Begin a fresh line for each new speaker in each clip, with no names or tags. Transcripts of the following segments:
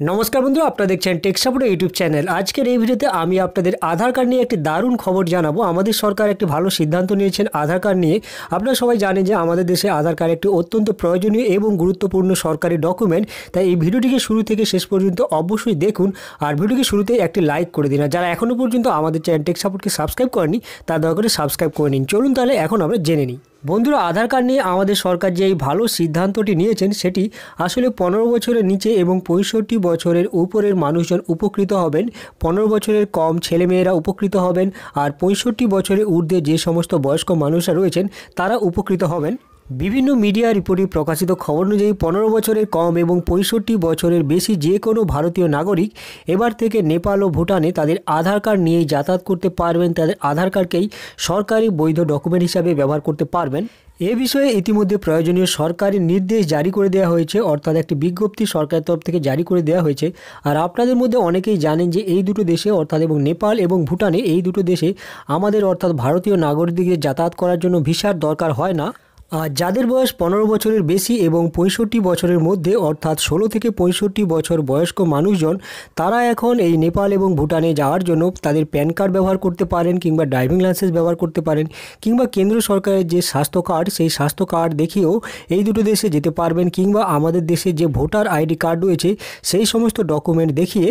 নমস্কার বন্ধু আপনারা দেখছেন টেক সাপোর্ট ইউটিউব চ্যানেল আজকের এই ভিডিওতে আমি আপনাদের আধার কার্ড নিয়ে একটি দারুণ খবর জানাব। আমাদের সরকার একটি ভালো সিদ্ধান্ত নিয়েছেন আধার কার্ড নিয়ে। আপনারা সবাই জানেন যে আমাদের দেশে আধার কার্ড একটি অত্যন্ত প্রয়োজনীয় এবং গুরুত্বপূর্ণ সরকারি ডকুমেন্ট তাই এই ভিডিওটিকে শুরু থেকে শেষ পর্যন্ত অবশ্যই দেখুন আর ভিডিওকে শুরুতেই একটি লাইক করে দিন। আর যারা এখনও পর্যন্ত আমাদের চ্যানেল টেক সাবস্ক্রাইব করেনি তার দয়া করে সাবস্ক্রাইব করে নিন। চলুন তাহলে এখন আমরা জেনে নিই। বন্ধুরা, আধার কার্ড নিয়ে আমাদের সরকার যে এই ভালো সিদ্ধান্তটি নিয়েছেন, সেটি আসলে পনেরো বছরের নিচে এবং পঁয়ষট্টি বছরের উপরের মানুষজন উপকৃত হবেন। পনেরো বছরের কম ছেলেমেয়েরা উপকৃত হবেন আর পঁয়ষট্টি বছরের ঊর্ধ্বে যে সমস্ত বয়স্ক মানুষরা রয়েছেন, তারা উপকৃত হবেন। বিভিন্ন মিডিয়া রিপোর্টে প্রকাশিত খবর অনুযায়ী পনেরো বছরের কম এবং পঁয়ষট্টি বছরের বেশি যে কোনো ভারতীয় নাগরিক এবার থেকে নেপাল ও ভুটানে তাদের আধার কার্ড নিয়েই যাতায়াত করতে পারবেন। তাদের আধার কার্ডকেই সরকারি বৈধ ডকুমেন্ট হিসাবে ব্যবহার করতে পারবেন। এ বিষয়ে ইতিমধ্যে প্রয়োজনীয় সরকারি নির্দেশ জারি করে দেওয়া হয়েছে, অর্থাৎ একটি বিজ্ঞপ্তি সরকারের তরফ থেকে জারি করে দেওয়া হয়েছে। আর আপনাদের মধ্যে অনেকেই জানেন যে এই দুটো দেশে, অর্থাৎ এবং নেপাল এবং ভুটানে, এই দুটো দেশে আমাদের, অর্থাৎ ভারতীয় নাগরিকদের যাতায়াত করার জন্য ভিসার দরকার হয় না। আর যাদের বয়স পনেরো বছরের বেশি এবং পঁয়ষট্টি বছরের মধ্যে, অর্থাৎ ষোলো থেকে পঁয়ষট্টি বছর বয়স্ক মানুষজন, তারা এখন এই নেপাল এবং ভুটানে যাওয়ার জন্য তাদের প্যান কার্ড ব্যবহার করতে পারেন কিংবা ড্রাইভিং লাইসেন্স ব্যবহার করতে পারেন কিংবা কেন্দ্র সরকারের যে স্বাস্থ্য কার্ড, সেই স্বাস্থ্য কার্ড দেখিয়েও এই দুটো দেশে যেতে পারবেন কিংবা আমাদের দেশে যে ভোটার আইডি কার্ড রয়েছে, সেই সমস্ত ডকুমেন্ট দেখিয়ে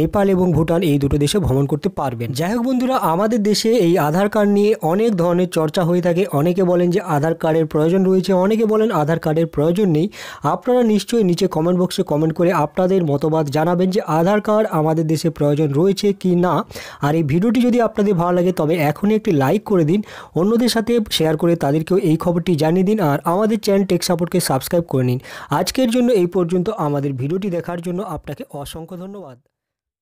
নেপাল এবং ভুটান এই দুটো দেশে ভ্রমণ করতে পারবেন। যাই হোক বন্ধুরা, আমাদের দেশে এই আধার কার্ড নিয়ে অনেক ধরনের চর্চা হয়ে থাকে। অনেকে বলেন যে আধার কার্ডের প্রয়োজন রয়েছে। অনেকে বলেন আধার কার্ডের প্রয়োজন নেই। আপনারা নিশ্চয়ই নিচে কমেন্ট বক্সে কমেন্ট করে আপনাদের মতবাদ জানাবেন যে আধার কার্ড আমাদের দেশে প্রয়োজন রয়েছে কি না। আর এই ভিডিওটি যদি আপনাদের ভালো লাগে, তবে এখনই একটি লাইক করে দিন। অন্যদের সাথে শেয়ার করে তাদেরকেও এই খবরটি জানিয়ে দিন আর আমাদের চ্যানেল টেক সাপোর্টকে সাবস্ক্রাইব করে নিন। আজকের জন্য এই পর্যন্ত। আমাদের ভিডিওটি দেখার জন্য আপনাকে অসংখ্য ধন্যবাদ।